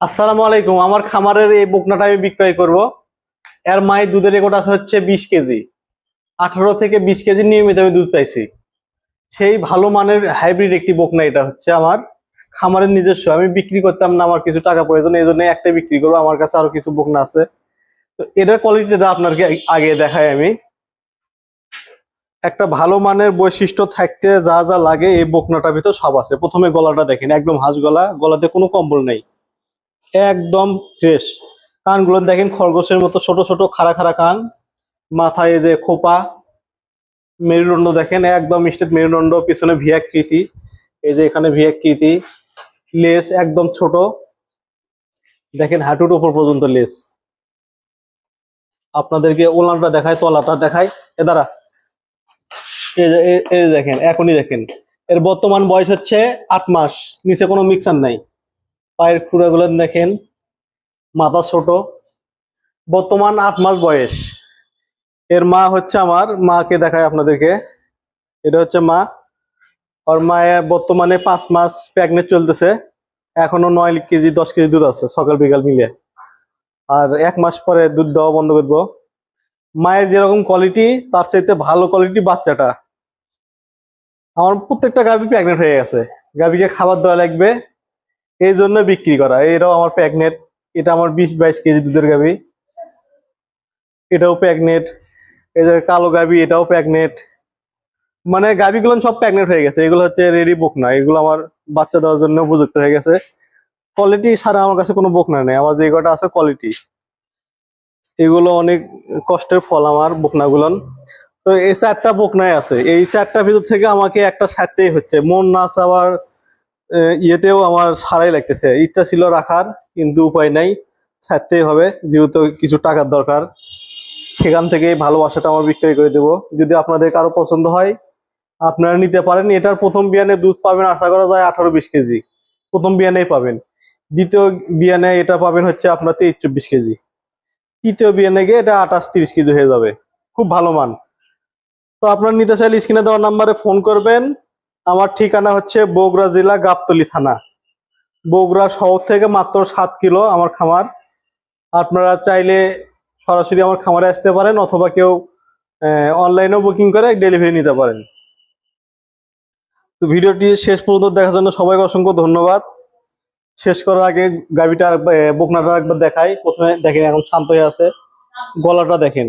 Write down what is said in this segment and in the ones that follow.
আসসালামু আলাইকুম। আমার খামারের এই বকনাটা আমি বিক্রয় করব। এর মায়ের দুধের রেকর্ড আছে হচ্ছে বিশ কেজি। আঠারো থেকে বিশ কেজি নিয়মিত আমি দুধ পাইছি। সেই ভালো মানের হাইব্রিড একটি বকনা এটা হচ্ছে আমার খামারের নিজস্ব। আমি বিক্রি করতাম না, আমার কিছু টাকা প্রয়োজন, এই জন্য একটাই বিক্রি করব। আমার কাছে আরও কিছু বকনা আছে। তো এটার কোয়ালিটিটা আপনাকে আগে দেখাই আমি। একটা ভালো মানের বৈশিষ্ট্য থাকতে যা যা লাগে এই বকনাটার ভিতর সব আছে। প্রথমে গলাটা দেখেন, একদম হাঁস গলা। গলাতে কোনো কম্বল নেই। একদম ফ্রেশ কানগুলো দেখেন খরগোশের মতো ছোট ছোট খাড়া খাড়া কান। মাথায় যে খোপা, মেরুদণ্ড দেখেন, একদম স্টেট মেরুদণ্ড, পিছনে ভিয়াকৃতি এই যে এখানে ভিয়াকৃতি লেস একদম ছোট। দেখেন হাঁটুর উপর পর্যন্ত লেস। আপনাদেরকে ওলানটা দেখায় তলাটা দেখায় এ দ্বারা এই দেখেন, এখনই দেখেন। এর বর্তমান বয়স হচ্ছে আট মাস, নিচে কোনো মিক্সার নাই। পায়ের খুঁড়াগুলো দেখেন, মাথা ছোট। বর্তমান আট মাস বয়স। এর মা হচ্ছে আমার, মাকে দেখায় আপনাদেরকে। এটা হচ্ছে মা। ওর মায়ের বর্তমানে পাঁচ মাস প্রেগনেন্ট চলতেছে। এখনও নয় কেজি, দশ কেজি দুধ আছে, সকাল বিকাল মিলে। আর এক মাস পরে দুধ দেওয়া বন্ধ করব। মায়ের যেরকম কোয়ালিটি তার চাইতে ভালো কোয়ালিটি বাচ্চাটা। আমার প্রত্যেকটা গাভি প্রেগনেন্ট হয়ে গেছে। গাভিকে খাবার দেওয়া লাগবে। এই জন্য বিক্রি করা। এটাও আমার প্যাগনেট। এটা আমার বিশ, বাইশ কেজি দুধের গাবি এটাও প্যাগনেট। এই যে কালো গাবি এটাও প্যাগনেট। মানে গাভিগুলো সব প্যাগনেট হয়ে গেছে। এগুলো হচ্ছে রেডি বুক না। এগুলো আমার বাচ্চা দেওয়ার জন্য উপযুক্ত হয়ে গেছে। কোয়ালিটি ছাড়া আমার কাছে কোনো বকনা নেই। আমার যে কটা আছে কোয়ালিটি এগুলো অনেক কষ্টের ফল আমার বকনাগুলন তো এই চারটা বকনায় আছে। এই চারটা ভিতর থেকে আমাকে একটা ছাড়তেই হচ্ছে। মন না চাওয়ার ইয়েতেও আমার সারাই লাগতেছে। ইচ্ছা ছিল রাখার, কিন্তু উপায় নাই। ছাড়তেই হবে, যেহেতু কিছু টাকার দরকার। সেখান থেকে ভালোবাসাটা আমার বিক্রয় করে দেবো। যদি আপনাদের কারও পছন্দ হয়, আপনারা নিতে পারেন। এটার প্রথম বিয়ানে দুধ পাবেন, আশা করা যায় আঠারো বিশ কেজি। প্রথম বিয়ানেই পাবেন। দ্বিতীয় বিয়ানে এটা পাবেন হচ্ছে আপনার তেইশ চব্বিশ কেজি। তৃতীয় বিয়ানে গিয়ে এটা আঠাশ তিরিশ কেজি হয়ে যাবে। খুব ভালো মান। তো আপনার নিতে চাইলে স্ক্রিনে দেওয়ার নাম্বারে ফোন করবেন। আমার ঠিকানা হচ্ছে বগুড়া জেলা গাবতলি থানা। বগুড়া শহর থেকে মাত্র সাত কিলো আমার খামার। আপনারা চাইলে সরাসরি আমার খামারে আসতে পারেন অথবা কেউ অনলাইনেও বুকিং করে ডেলিভারি নিতে পারেন। তো ভিডিওটি শেষ পর্যন্ত দেখার জন্য সবাইকে অসংখ্য ধন্যবাদ। শেষ করার আগে গাভিটা বকনাটা একবার দেখাই। প্রথমে দেখেন এখন শান্ত হয়ে আছে। গলাটা দেখেন।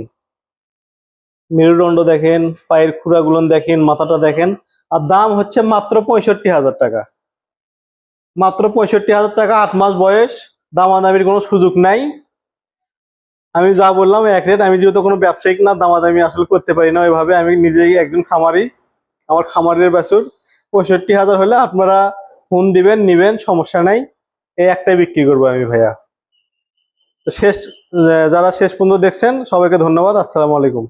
মেরুদণ্ড দেখেন, পায়ের খুঁড়াগুলো দেখেন, মাথাটা দেখেন। আর দাম হচ্ছে মাত্র পঁয়ষট্টি হাজার টাকা। মাত্র পঁয়ষট্টি হাজার টাকা, আট মাস বয়স, দামাদামির কোনো সুযোগ নাই। আমি যা বললাম, এক রেট আমি যেহেতু কোনো ব্যবসায়িক না, দামাদামি আসলে করতে পারি না ওইভাবে। আমি নিজেই একজন খামারি, আমার খামারের বাছুর পঁয়ষট্টি হাজার হলে আপনারা ফোন দিবেন, নিবেন, সমস্যা নাই। এই একটাই বিক্রি করব আমি ভাইয়া। তো শেষ যারা শেষ পর্যন্ত দেখছেন, সবাইকে ধন্যবাদ। আসসালামু আলাইকুম।